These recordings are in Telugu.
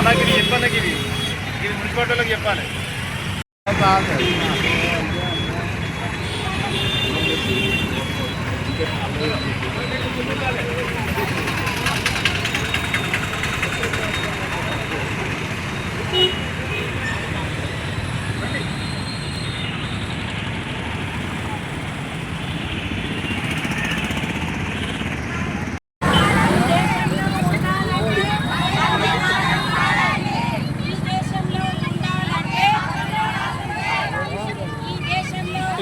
అలాగే ఇవి ఇవి ఇది మున్సిపాలిటీలకు చెప్పాలి ఈ దేశంలో ఉండాలంటే ఈ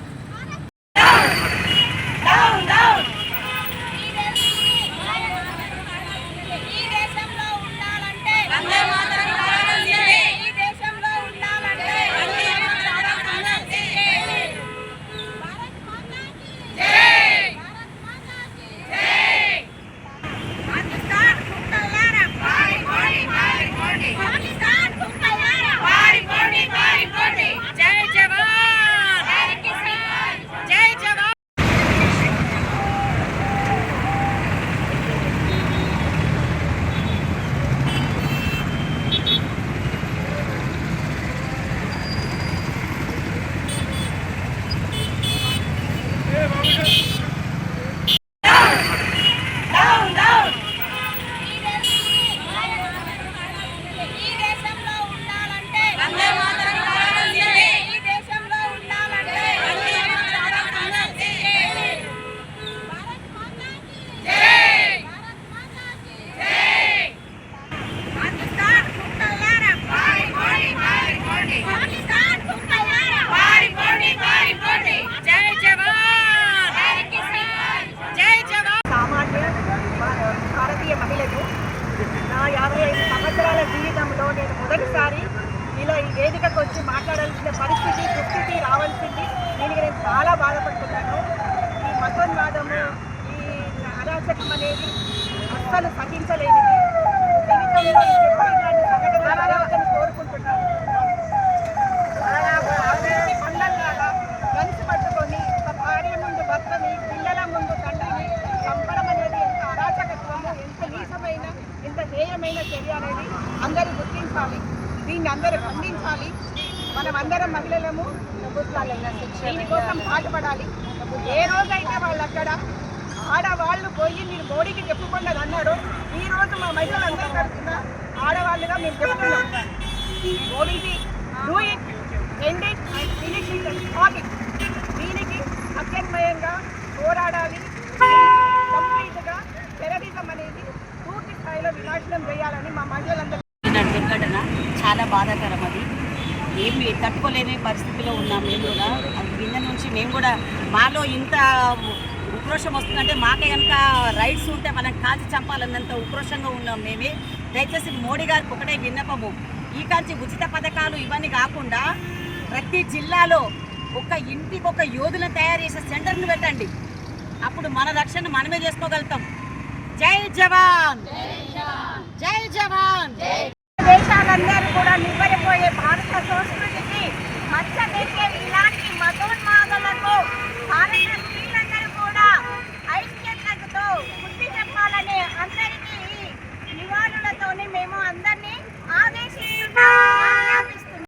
మొదటిసారి ఇలా ఈ వేదికకు వచ్చి మాట్లాడాల్సిన పరిస్థితి దుస్థితి రావాల్సింది. దీనికి నేను చాలా బాధపడుతున్నాను. ఈ మతోన్వాదము ఈ అరాచకం అనేది అస్సలు సహించలేనిది. జీవితంలో ఇంకెప్పుడు ఇలాంటి సంఘటన కోరుకుంటున్నాను. పట్టుకొని భార్య ముందు పిల్లల ముందు అనేది ఎంత ఎంత అందరూ దీన్ని అందరూ ఖండించాలి. మనం అందరం మహిళలము దీనికోసం పాటుపడాలి ఏ రోజైతే వాళ్ళు అక్కడ ఆడవాళ్ళు పోయి మీరు మోడీకి చెప్పుకున్నది అన్నాడు ఈ రోజు మా మహిళలందరూ తరఫున ఆడవాళ్ళుగా మేము చెప్తున్నాం Modiji do it end it finish it stop it దీనికి అత్యన్మయంగా పోరాడాలి కంప్లీట్గా టెర్రరిజం అనేది పూర్తి స్థాయిలో వినాశనం చేయాలని మా మహిళలందరూ జరిగిన దుర్ఘటన చాలా బాధాకరం అది. ఏమి తట్టుకోలేని పరిస్థితిలో ఉన్నాం మేము కూడా. అది కింద నుంచి మేము కూడా మాలో ఇంత ఉక్రోషం వస్తుందంటే మాకే కనుక రైట్స్ ఉంటే మనం కాల్చి చంపాలన్నంత ఉక్రోషంగా ఉన్నాం మేమే. దయచేసి మోడీ గారికి ఒకటే విన్నపము. ఈ కాల్చి ఉచిత పథకాలు ఇవన్నీ కాకుండా ప్రతి జిల్లాలో ఒక ఇంటికి ఒక యోధులను తయారు చేసే సెంటర్ని పెట్టండి. అప్పుడు మన రక్షణ మనమే చేసుకోగలుగుతాం. జై జవాన్! జై జవాన్! దేశాలందరూ కూడా నిర్వహించారు